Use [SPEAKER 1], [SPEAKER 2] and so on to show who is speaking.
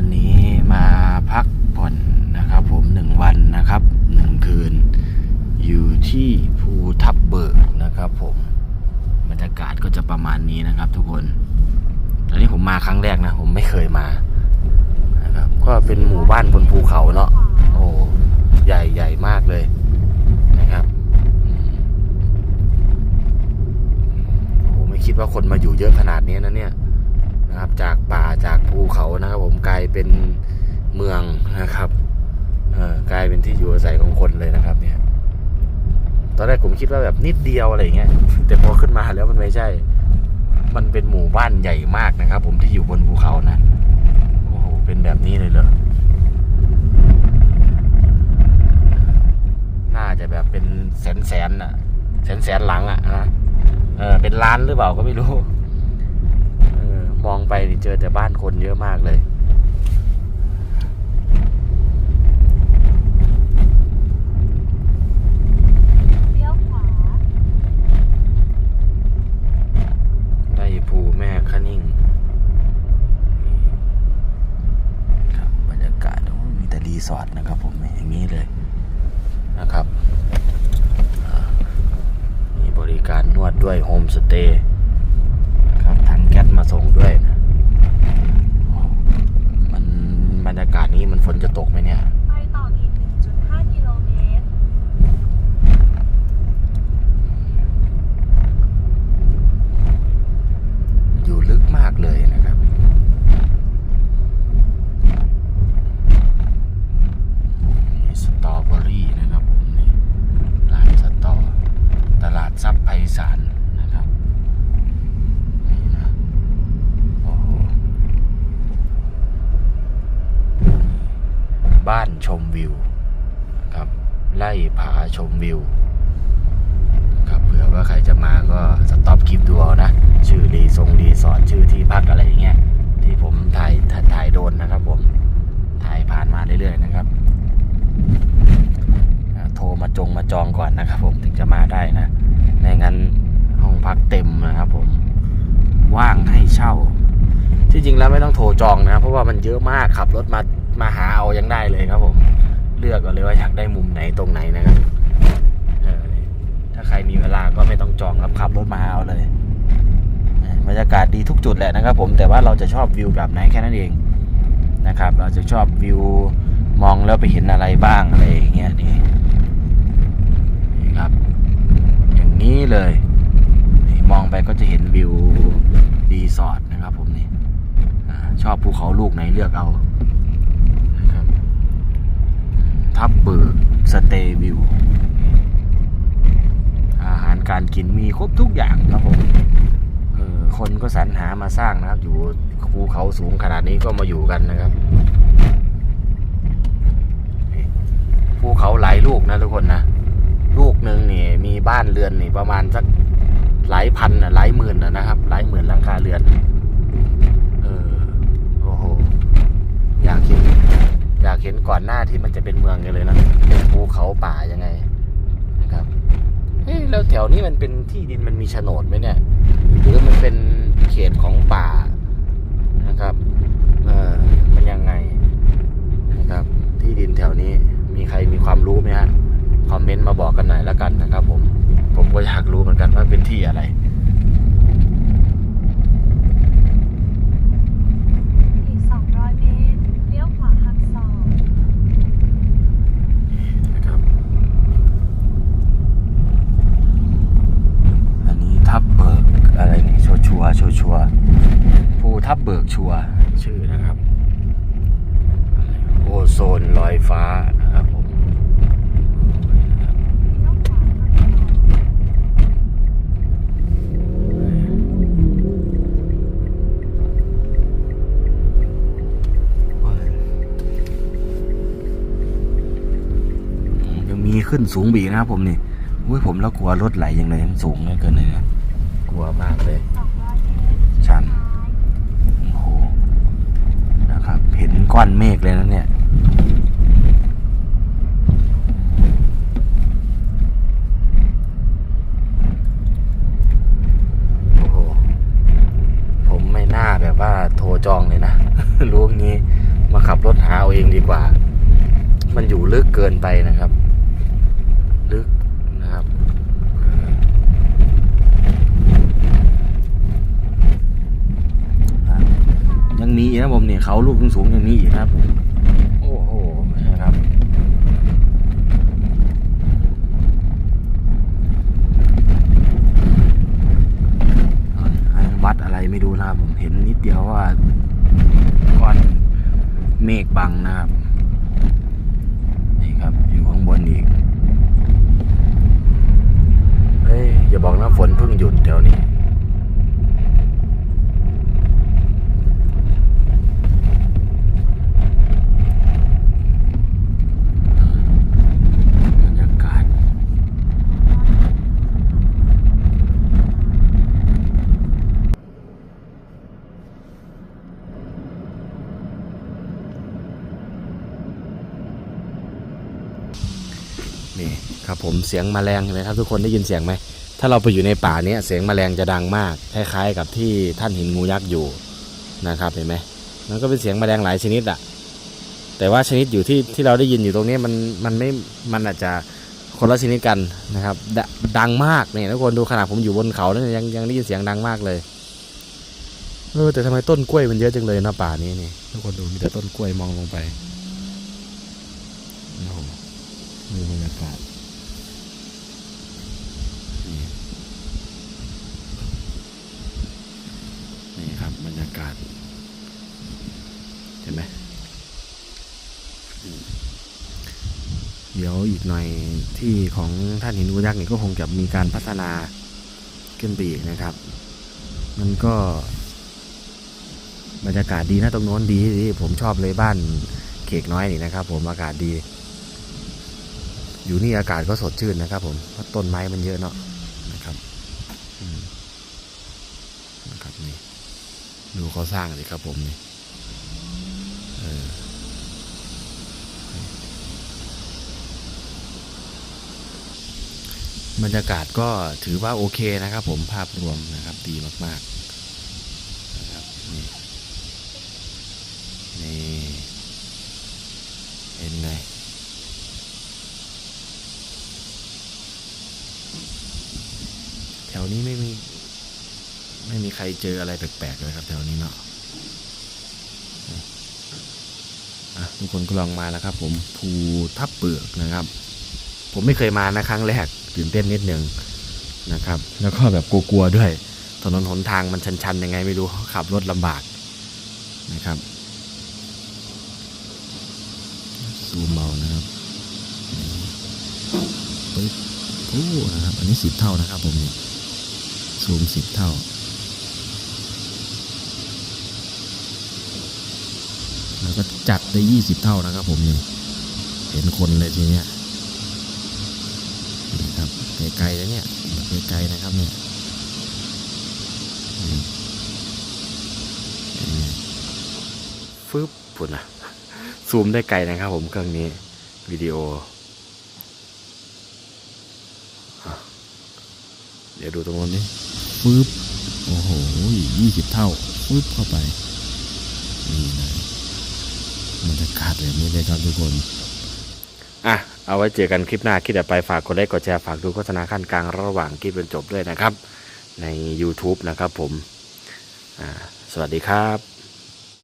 [SPEAKER 1] วันนี้มาพักผ่อนนะครับ ผมหนึ่งวันนะครับหนึ่งคืน อยู่ที่ภูทับเบิกนะครับผมบรรยากาศก็จะประมาณนี้นะครับ ทุกคนตอนนี้ผมมาครั้งแรกนะ ผมไม่เคยมานะครับ ก็เป็นหมู่บ้านบนภูเขาเนาะโอ้ใหญ่ใหญ่มากเลยนะครับอืมโอ้ไม่คิดว่าคนมาอยู่เยอะขนาดนี้นะเนี่ย นะครับ จากป่าจากภูเขานะครับ ผมกลายเป็นเมืองนะครับกลายเป็นที่อยู่อาศัยของคนเลยนะครับ เนี่ย ตอนแรกผมคิดว่าแบบนิดเดียวอะไรอย่างเงี้ยแต่พอขึ้นมาแล้วมันไม่ใช่ มันเป็นหมู่บ้านใหญ่มากนะครับ ผมที่อยู่บนภูเขานะโอ้โหเป็นแบบนี้เลยเหรอน่าจะแบบเป็นแสนแสนอะแสนแสนหลังอะนะเออเป็นล้านหรือเปล่าก็ไม่รู้ มองไปนี่เจอแต่บ้านคนเยอะมากเลย
[SPEAKER 2] เลี้ยวขวา
[SPEAKER 1] ไร่ภูแม่คะนิ่งครับบรรยากาศโอ้มีแต่รีสอร์ทนะครับผมอย่างนี้เลยนะครับอ่ามีบริการนวดด้วยโฮมสเตย์ครับถังแก๊ ส่งด้วยนะมันบรรยากาศนี้มันฝนจะตกไหมเนี่ย
[SPEAKER 2] ไปต่ออีก 1.5 กิโลเมตร
[SPEAKER 1] อยู่ลึกมากเลยนะครับ มีสตรอเบอรี่นะครับผมนี่ร้านสตอ ตลาดซับไพศาลนะครับ นี่นะ โอ้โห บ้าน ชมวิวนะครับไล่ผาชมวิวครับเผื่อว่าใครจะมาก็สต็อปคลิปดูเอานะ ชื่อรีทรงรีสอร์ทชื่อที่พักอะไรอย่างเงี้ยที่ผมถ่ายถ่ายถ่ายโดรนนะครับ ผมถ่ายผ่านมาเรื่อยๆนะครับอ่าโทรมาจงมาจองก่อนนะครับ ผมถึงจะมาได้นะไม่งั้นห้องพักเต็มนะครับ ผมว่างให้เช่า ที่จริงแล้วไม่ต้องโทรจองนะ เพราะ ว่ามันเยอะมากขับรถมามาหาเอายังได้เลยครับผม เลือกเอาเลยว่าอยากได้มุมไหนตรงไหนนะครับถ้าใครมีเวลาก็ไม่ต้องจองครับขับรถมาเอาเลยบรรยากาศดีทุกจุดแหละนะครับ ผมแต่ว่าเราจะชอบวิวแบบไหนแค่นั้นเองนะครับ เราจะชอบวิวมองแล้วไปเห็นอะไรบ้างอะไรอย่างเงี้ยนี่นี่ครับ อย่างนี้เลย มองไปก็จะเห็นวิวรีสอร์ทนะครับผม ชอบภูเขาลูกไหนเลือกเอานะครับทับเบิกสเตย์วิวอาหารการกินมีครบทุกอย่างครับผมออคนก็สรรหามาสร้างนะครับ อยู่ภูเขาสูงขนาดนี้ก็มาอยู่กันนะครับภูเขาหลายลูกนะทุกคนนะลูกหนึ่งนี่มีบ้านเรือนนี่ประมาณสักหลายพันหลายหมื่นนะครับ หลายหมื่นหลังคาเรือน เออ โอ้โห อยากเห็นอยากเห็นก่อนหน้าที่มันจะเป็นเมืองกันเลยนะเป็นภูเขาป่ายังไงนะครับเฮ้แล้วแถวนี้มันเป็นที่ดินมันมีโฉนดไหมเนี่ย หรือมันเป็นเขตของป่านะครับเออมันยังไงนะครับ ที่ดินแถวนี้มีใครมีความรู้ไหมฮะคอมเมนต์มาบอกกันหน่อยแล้วกันนะครับ ผม ผมก็อยากรู้เหมือนกันว่าเป็นที่อะไร
[SPEAKER 2] อีก 200 เมตร เลี้ยวขวาหักศอก
[SPEAKER 1] นะครับ อันนี้ทับเบิกอะไรนี่ชัวชัว ร์ชัวชัวร์ภูทับเบิกชัวร์ชื่อนะครับ โอโซนลอยฟ้านะครับผม
[SPEAKER 2] เลี้ยวขวาหักศอก
[SPEAKER 1] ยังมีขึ้นสูงบีกนะครับผมนี่อุ้ยผมแล้วกลัวรถไหลอย่างเลยมันสูงเหลือเกินเลยนะกลัวมากเลย
[SPEAKER 2] 200 เมตร
[SPEAKER 1] ชัน
[SPEAKER 2] ซ้าย
[SPEAKER 1] โอ้โห นะครับ เห็น ก้อนเมฆเลยนะเนี่ยโอ้โหผมไม่น่าแบบว่าโทรจองเลยนะ รู้งี้มาขับรถหาเอาเองดีกว่า มันอยู่ลึกเกินไปนะครับ ลึกนะครับ ยังมีอีกนะผม เนี่ยเขาลูกสูงๆยังมีอีกนะครับ โอ้โหนะครับอันวัดอะไรไม่รู้นะครับผมเห็นนิดเดียวว่าก้อนเมฆบังนะครับ นี่ครับ อยู่ข้างบนอีก เฮ้ย อย่าบอกนะฝนเพิ่งหยุดแถวนี้ บรรยากาศ นี่ ครับผมเสียงแมลงเห็นไหมครับ ทุกคนได้ยินเสียงไหมถ้าเราไปอยู่ในป่าเนี้ยเสียงแมลงจะดังมากคล้ายๆกับที่ท่านเห็นงูยักษ์อยู่นะครับเห็นไหมมันก็เป็นเสียงแมลงหลายชนิดอะแต่ว่าชนิดอยู่ที่ที่เราได้ยินอยู่ตรงนี้มันมันไม่มันอาจจะคนละชนิดกันนะครับดดังมากเนี่ยทุกคนดูขนาดผมอยู่บนเขาแล้วยังยังได้ยินเสียงดังมากเลยเออแต่ทำไมต้นกล้วยมันเยอะจังเลยนะป่านี้นี่ทุกคนดูมีแต่ต้นกล้วยมองลงไปโอ้โหดูบรรยากาศ นี่นี่ครับบรรยา กาศเห็นไหมเดี๋ยวอีกหน่อยที่ของท่านหินงูยักษ์นี่ก็คงจะมีการพัฒนาขึ้นไปอีกนะครับ มันก็บรรยากาศดีนะตรงโน้นดีดีผมชอบเลยบ้านเขกน้อยนี่นะครับ ผมอากาศดี อยู่นี่อากาศก็สดชื่นนะครับ ผมเพราะต้นไม้มันเยอะเนาะนะครับอืมนะครับนี่ ดูเขาสร้างสิครับผมนี่บรรยากาศก็ถือว่าโอเคนะครับ ผมภาพรวมนะครับดีมากๆนะครับนี่นี่เห็นไงแถวนี้ไม่มี มีใครเจออะไรแปลกๆเลยครับแถวนี้เนาะทุกคนก็ลองมานะครับ ผมภูทับเบิกนะครับ ผมไม่เคยมานะครั้งแรกตื่นเต้นนิดนึงนะครับ แล้วก็แบบกลัวๆด้วย ถนนหนทางมันชันๆยังไงไม่รู้ขับรถลำบากนะครับซูมเมานะครับปึ๊บโอ้นะครับ อันนี้สิบเท่านะครับผมซูมสิบเท่า แล้วก็จัดได้ยี่สิบเท่านะครับผมนี่เห็นคนเลยทีเนี้ยนี่ครับไกลๆแล้วเนี่ยไกลๆนะครับเนี่ยฟึบปุ่นนะซูมได้ไกลนะครับผมเครื่องนี้วิดีโอ เดี๋ยวดูตรงนู้ฟึบโอ้โหยี่สิบเท่าฟึบเข้าไปนี่เลย บรรยากาศแบบนี้เลยครับทุกคน อะ เอาไว้เจอกันคลิปหน้าคลิปต่อไปฝากกดไลค์กดแชร์ฝากดูโฆษณาขั้นกลางระหว่างคลิปจนจบด้วยนะครับ ใน YouTube นะครับผม อ่า สวัสดีครับ